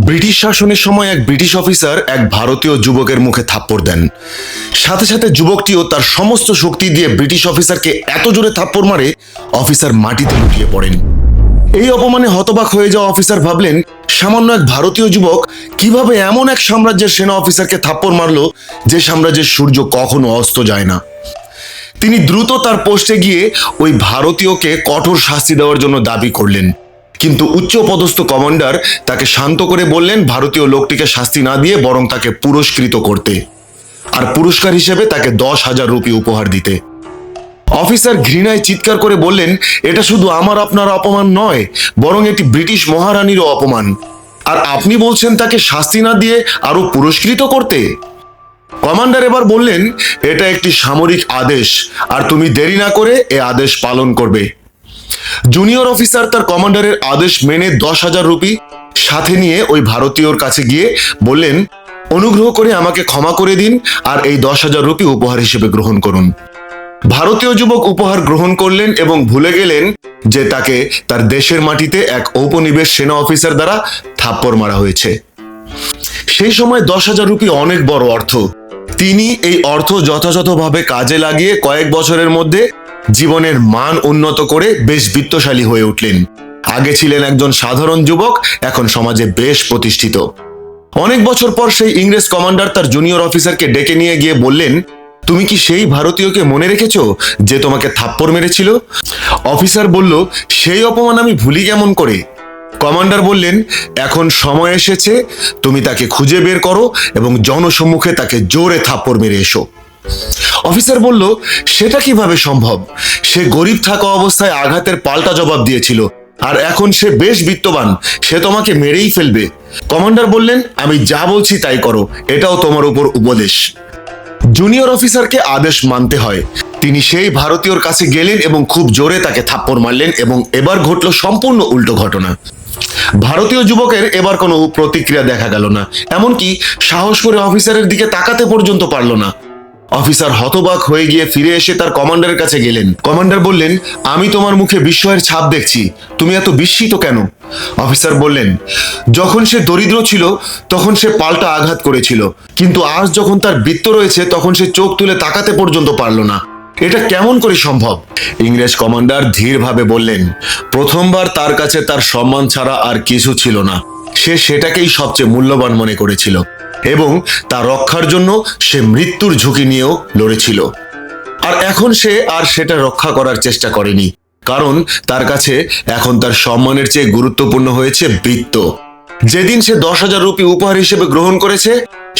British শাসনের সময় এক ব্রিটিশ অফিসার এক ভারতীয় যুবকের মুখে থাপ্পড় দেন। সাথে সাথে যুবকটিও তার সমস্ত শক্তি দিয়ে ব্রিটিশ অফিসারকে এত জোরে থাপ্পড় মারে, অফিসার মাটিতে লুটিয়ে পড়েন। এই অপমানে হতবাক হয়ে যাওয়া অফিসার ভাবলেন, সামান্য এক ভারতীয় যুবক কীভাবে এমন এক সাম্রাজ্যের সেনা অফিসারকে থাপ্পড় মারলো যে সাম্রাজ্যের সূর্য কখনো অস্ত যায় না। তিনি দ্রুত তার পোস্টে গিয়ে ওই ভারতীয়কে কঠোর শাস্তি দেওয়ার জন্য দাবি করলেন। কিন্তু উচ্চ পদস্থ কমান্ডার তাকে শান্ত করে বললেন, ভারতীয় লোকটিকে শাস্তি না দিয়ে বরং তাকে পুরস্কৃত করতে। আর পুরস্কার হিসেবে তাকে দশ হাজার রুপি উপহার দিতে। অফিসার ঘৃণায় চিৎকার করে বললেন, এটা শুধু আমার, আপনার অপমান নয়, বরং এটি ব্রিটিশ মহারানীরও অপমান। আর আপনি বলছেন তাকে শাস্তি না দিয়ে আরও পুরস্কৃত করতে? কমান্ডার এবার বললেন, এটা একটি সামরিক আদেশ, আর তুমি দেরি না করে এ আদেশ পালন করবে। জুনিয়র অফিসার তার কমান্ডারের আদেশ মেনে দশ হাজার রুপি সাথে নিয়ে ওই ভারতীয়র কাছে গিয়ে বললেন, অনুগ্রহ করে আমাকে ক্ষমা করে দিন আর এই দশ হাজার রুপি উপহার হিসেবে গ্রহণ করুন। ভারতীয় যুবক উপহার গ্রহণ করলেন এবং ভুলে গেলেন যে তাকে তার দেশের মাটিতে এক ঔপনিবেশ সেনা অফিসার দ্বারা থাপ্পড় মারা হয়েছে। সেই সময় দশ হাজার রুপি অনেক বড় অর্থ। তিনি এই অর্থ যথাযথভাবে কাজে লাগিয়ে কয়েক বছরের মধ্যে জীবনের মান উন্নত করে বেশ বিত্তশালী হয়ে উঠলেন। আগে ছিলেন একজন সাধারণ যুবক, এখন সমাজে বেশ প্রতিষ্ঠিত। অনেক বছর পর সেই ইংরেজ কমান্ডার তার জুনিয়র অফিসারকে ডেকে নিয়ে গিয়ে বললেন, তুমি কি সেই ভারতীয়কে মনে রেখেছ যে তোমাকে থাপ্পড় মেরেছিল? অফিসার বলল, সেই অপমান আমি ভুলি কেমন করে? কমান্ডার বললেন, এখন সময় এসেছে, তুমি তাকে খুঁজে বের করো এবং জনসম্মুখে তাকে জোরে থাপ্পড় মেরে এসো। অফিসার বলল, সেটা কীভাবে সম্ভব? সে গরিব থাকা অবস্থায় আঘাতের পাল্টা জবাব দিয়েছিল, আর এখন সে বেশ বিত্তবান, সে তোমাকে মেরেই ফেলবে। কমান্ডার বললেন, আমি যা বলছি তাই করো, এটাও তোমার উপর উপদেশ। জুনিয়র অফিসারকে আদেশ মানতে হয়। তিনি সেই ভারতীয়র কাছে গেলেন এবং খুব জোরে তাকে থাপ্পড় মারলেন এবং এবার ঘটল সম্পূর্ণ উল্টো ঘটনা। ভারতীয় যুবকের এবার কোনো প্রতিক্রিয়া দেখা গেল না, এমনকি সাহস করে অফিসারের দিকে তাকাতে পর্যন্ত পারল না। অফিসার হতবাক হয়ে গিয়ে ফিরে এসে তার কমান্ডারের কাছে গেলেন। কমান্ডার বললেন, আমি তোমার মুখে বিস্ময়ের ছাপ দেখছি। তুমি এত বিস্মিত কেন? অফিসার বললেন, যখন সে দরিদ্র ছিল, তখন সে পাল্টা আঘাত করেছিল। কিন্তু আজ যখন তার বৃত্ত রয়েছে, তখন সে চোখ তুলে তাকাতে পর্যন্ত পারল না। এটা কেমন করে সম্ভব? ইংরেজ কমান্ডার ধীরভাবে বললেন, প্রথমবার তার কাছে তার সম্মান ছাড়া আর কিছু ছিল না। সে সেটাকেই সবচেয়ে মূল্যবান মনে করেছিল। এবং তা রক্ষার জন্য সে মৃত্যুর ঝুঁকি নিয়েও লড়েছিল। আর এখন সে আর সেটা রক্ষা করার চেষ্টা করেনি, কারণ তার কাছে এখন তার সম্মানের চেয়ে গুরুত্বপূর্ণ হয়েছে বৃত্ত। যেদিন সে দশ হাজার রুপি উপহার হিসেবে গ্রহণ করেছে,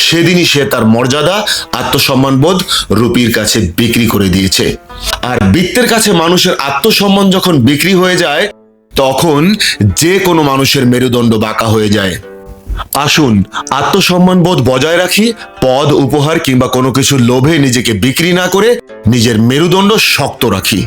সেদিনই সে তার মর্যাদা আত্মসম্মান বোধ রুপির কাছে বিক্রি করে দিয়েছে। আর বৃত্তের কাছে মানুষের আত্মসম্মান যখন বিক্রি হয়ে যায়, তখন যে কোনো মানুষের মেরুদণ্ড বাঁকা হয়ে যায়। আসুন আত্মসম্মানবোধ বজায় রাখি, পদ, উপহার কিংবা কোনো কিছুর লোভে নিজেকে বিক্রি না করে নিজের মেরুদণ্ড শক্ত রাখি।